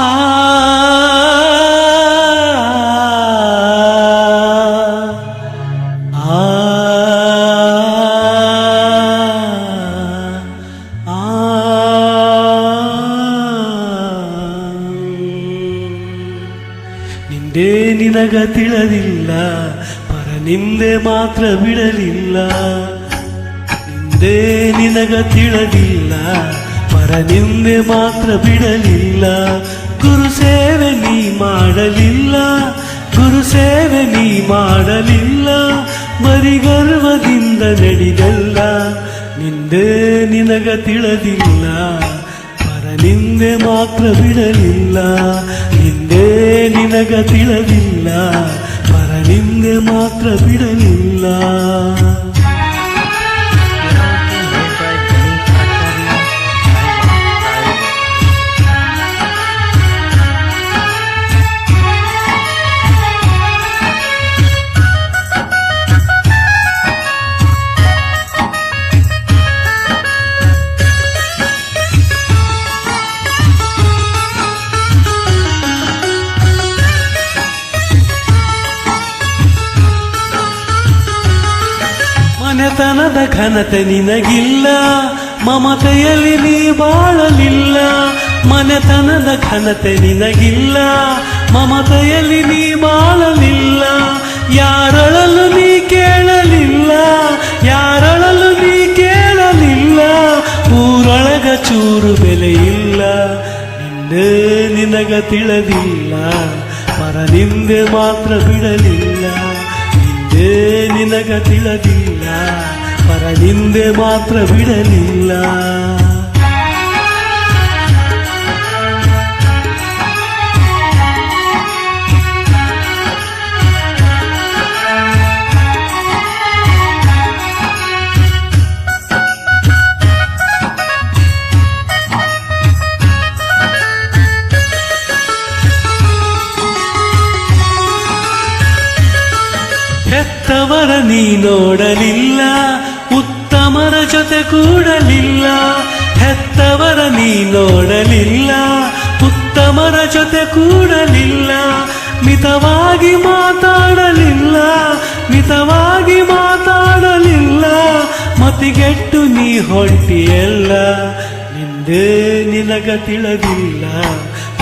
ಆ ಆ ನಿಂದೇ ನಿನಗ ತಿಳಿದಿಲ್ಲ ಪರ ನಿಂದೆ ಮಾತ್ರ ಬಿಡಲಿಲ್ಲ ನಿಂದೇ ನಿನಗ ತಿಳಿದಿಲ್ಲ ಪರ ನಿಂದೆ ಮಾತ್ರ ಬಿಡಲಿಲ್ಲ ಗುರು ಸೇವೆ ನೀ ಮಾಡಲಿಲ್ಲ, ಗುರು ಸೇವೆ ನೀ ಮಾಡಲಿಲ್ಲ. ಬರಿ ಗರ್ವದಿಂದ ನಡೆದಲ್ಲ ನಿಂದೆ ನಿನಗ ತಿಳಿದಿಲ್ಲ ನಿಂದೆ ಮಾತ್ರ ಬಿಡಲಿಲ್ಲ. ನಿಂದೇ ನಿನಗ ತಿಳಿದಿಲ್ಲ ಪರ ನಿಂದೆ ಮಾತ್ರ ಬಿಡಲಿಲ್ಲ. ಮನೆತನದ ಘನತೆ ನಿನಗಿಲ್ಲ, ಮಮತೆಯಲ್ಲಿ ನೀ ಬಾಳಲಿಲ್ಲ, ಮನೆತನದ ಘನತೆ ನಿನಗಿಲ್ಲ, ಮಮತೆಯಲ್ಲಿ ನೀ ಬಾಳಲಿಲ್ಲ, ಯಾರಳಲು ನೀ ಕೇಳಲಿಲ್ಲ, ಯಾರಳಲು ನೀ ಕೇಳಲಿಲ್ಲ, ಊರೊಳಗ ಚೂರು ಬೆಲೆ ಇಲ್ಲ, ನಿಂದೇ ನಿನಗ ತಿಳಿದಿಲ್ಲ ಪರ ನಿಂದೆ ಮಾತ್ರ ಬಿಡಲಿಲ್ಲ. ನಿಂದೇ ನಿನಗ ಪರ ಹಿಂದೆ ಮಾತ್ರ ಬಿಡಲಿಲ್ಲ. ನೀ ನೋಡಲಿಲ್ಲ ಉತ್ತಮರ ಜೊತೆ ಕೂಡಲಿಲ್ಲ, ಹೆತ್ತವರ ನೀ ನೋಡಲಿಲ್ಲ ಉತ್ತಮರ ಜೊತೆ ಕೂಡಲಿಲ್ಲ, ಮಿತವಾಗಿ ಮಾತಾಡಲಿಲ್ಲ ಮಿತವಾಗಿ ಮಾತಾಡಲಿಲ್ಲ, ಮತಿಗೆಟ್ಟು ನೀ ಹೊಂಟಿಯಲ್ಲ, ನಿಂದೆ ನಿನಗ ತಿಳಿದಿಲ್ಲ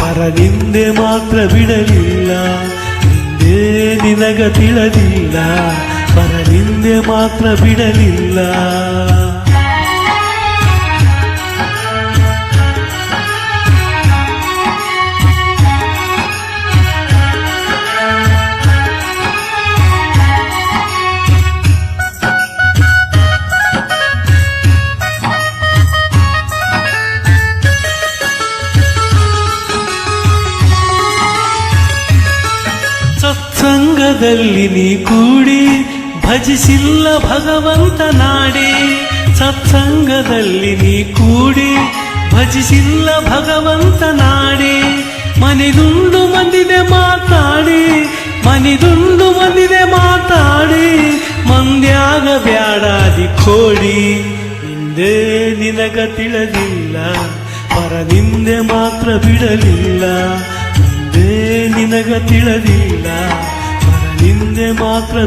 ಪರ ನಿಂದೆ ಮಾತ್ರ ಬಿಡಲಿಲ್ಲ, ನಿಂದೆ ನಿನಗ ತಿಳಿದಿಲ್ಲ. ಪರ ನಿಂದೆ ಮಾತ್ರ ಬಿಡಲಿಲ್ಲ. ಸತ್ಸಂಗದಲ್ಲಿ ನೀ ಕೂಡಿ ಭಜಿಸಿಲ್ಲ ಭಗವಂತ ನಾಡಿ, ಸತ್ಸಂಗದಲ್ಲಿ ನೀ ಕೂಡಿ. ಭಜಿಸಿಲ್ಲ ಭಗವಂತ ನಾಡಿ, ಮನಿದುಂಡು ಮಂದಿದೆ ಮಾತಾಡಿ. ಮನಿದುಂಡು ಮಂದಿದೆ ಮಾತಾಡಿ ಮಂದ್ಯಾಗ ಬ್ಯಾಡಾದಿ ಕೋಡಿ. ಹಿಂದೆ ನಿನಗ ತಿಳಿದಿಲ್ಲ ಪರ ನಿಂದೆ ಮಾತ್ರ ಬಿಡಲಿಲ್ಲ. ಹಿಂದೆ ನಿನಗ ತಿಳಿದಿಲ್ಲ. ಪರ ನಿಂದೆ ಮಾತ್ರ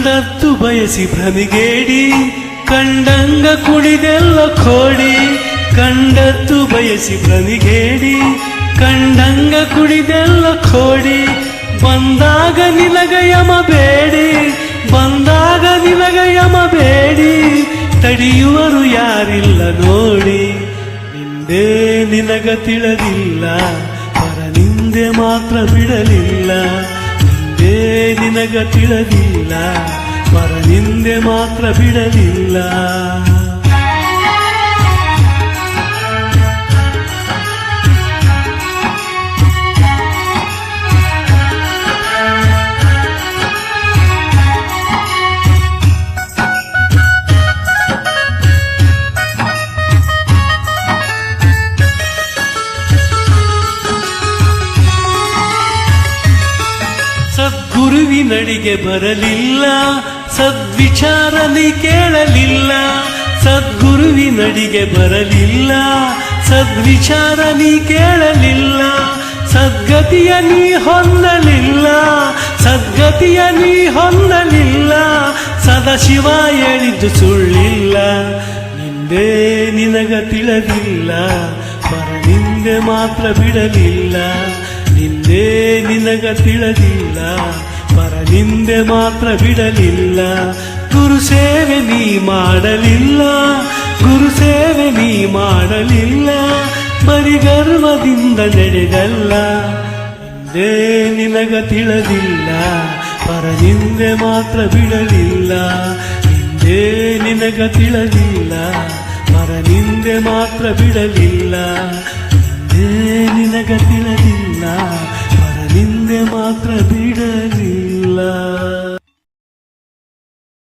ಕಂಡದ್ದು ಬಯಸಿ ಭ್ರಮಿಗೇಡಿ, ಕಂಡಂಗ ಕುಡಿದೆಲ್ಲ ಕೋಡಿ ಕಂಡದ್ದು ಬಯಸಿ ಭ್ರಮಿಗೇಡಿ, ಕಂಡಂಗ ಕುಡಿದೆಲ್ಲ ಕೋಡಿ, ಬಂದಾಗ ನಿಲಗ ಯಮಬೇಡಿ ಬಂದಾಗ ನಿಲಗ ಯಮಬೇಡಿ ತಡೆಯುವರು ಯಾರಿಲ್ಲ ನೋಡಿ, ನಿಂದೇ ನಿನಗ ತಿಳಿದಿಲ್ಲ ಪರ ನಿಂದೆ ಮಾತ್ರ ಬಿಡಲಿಲ್ಲ. ನಿನಗ ತಿಳಿದಿಲ್ಲ ಪರ ನಿಂದೆ ನಿಂದೆ ಮಾತ್ರ ಬಿಡಲಿಲ್ಲ. ಸದ್ಗುರುವಿನಡಿಗೆ ಬರಲಿಲ್ಲ, ಸದ್ವಿಚಾರ ನೀ ಕೇಳಲಿಲ್ಲ ಸದ್ಗುರುವಿನಡಿಗೆ ಬರಲಿಲ್ಲ, ಸದ್ವಿಚಾರ ನೀ ಕೇಳಲಿಲ್ಲ, ಸದ್ಗತಿಯ ನೀ ಹೊಂದಲಿಲ್ಲ ಸದ್ಗತಿಯ ನೀ ಹೊಂದಲಿಲ್ಲ ಸದಾಶಿವ ಹೇಳಿದ್ದು ಸುಳ್ಳಿಲ್ಲ, ನಿಂದೇ ನಿನಗ ತಿಳಲಿಲ್ಲ ಬರ ನಿಂದೆ ಮಾತ್ರ ಬಿಡಲಿಲ್ಲ, ನಿಂದೇ ನಿನಗ ತಿಳಿದಿಲ್ಲ. ಪರ ನಿಂದೆ ಮಾತ್ರ ಬಿಡಲಿಲ್ಲ. ಗುರು ಸೇವೆ ನೀ ಮಾಡಲಿಲ್ಲ. ಗುರು ಸೇವೆ ನೀ ಮಾಡಲಿಲ್ಲ. ಬರಿ ಗರ್ವದಿಂದ ನಡೆದಲ್ಲ. ನಿಂದೇ ನಿನಗ ಪರ ನಿಂದೆ ಮಾತ್ರ ಬಿಡಲಿಲ್ಲ. ನಿಂದೇ ನಿನಗ ತಿಳಿದಿಲ್ಲ. ಪರ ನಿಂದೆ ಮಾತ್ರ ಬಿಡಲಿಲ್ಲ. ನಿಂದೇ ನಿನಗ ತಿಳಿದಿಲ್ಲ. നിന്നെ മാത്രം വിടലില്ല.